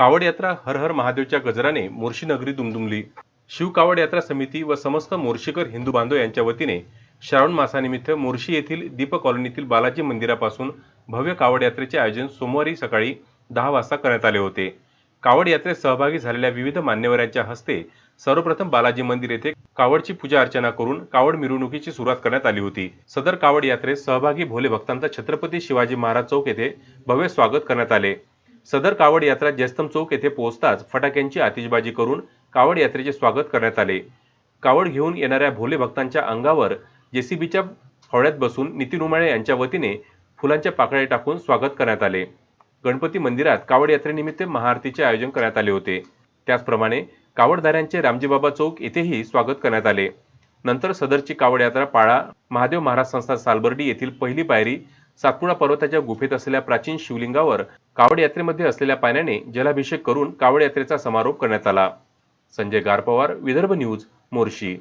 कावड यात्रा हर हर महादेवच्या गजराने मोर्शी नगरी दुमदुमली. शिव कावड यात्रा समिती व समस्त मोर्शीकर हिंदू बांधव यांच्या वतीने श्रावण मासानिमित्त मोर्शी येथील दीप कॉलनीतील बालाजी मंदिरापासून भव्य कावड यात्रेचे आयोजन सोमवारी सकाळी दहा वाजता करण्यात आले होते. कावड यात्रेत सहभागी झालेल्या विविध मान्यवरांच्या हस्ते सर्वप्रथम बालाजी मंदिर येथे कावडची पूजा अर्चना करून कावड मिरवणुकीची सुरुवात करण्यात आली होती. सदर कावड यात्रेत सहभागी भोले भक्तांचा छत्रपती शिवाजी महाराज चौक येथे भव्य स्वागत करण्यात आले. सदर कावड यात्रा जयस्तम चौक येथे पोहोचताच फटाक्यांची आतिषबाजी करून कावड यात्रेचे स्वागत करण्यात आले. कावड घेऊन येणाऱ्या भोले भक्तांच्या अंगावर जेसीबीच्या हौळ्यात बसून नितीन उमाळे यांच्या वतीने फुलांच्या पाकळ्या टाकून स्वागत करण्यात आले. गणपती मंदिरात कावड यात्रेनिमित्त महाआरतीचे आयोजन करण्यात आले होते. त्याचप्रमाणे कावडधाऱ्यांचे रामजीबाबा चौक येथेही स्वागत करण्यात आले. नंतर सदरची कावड यात्रा पाळा महादेव महाराज संस्था सालबर्डी येथील पहिली पायरी सातपुडा पर्वताच्या गुफेत असलेल्या प्राचीन शिवलिंगावर कावड यात्रेमध्ये असलेल्या पाण्याने जलाभिषेक करून कावड यात्रेचा समारोप करण्यात आला. संजय गारपवार विदर्भ न्यूज मोर्शी.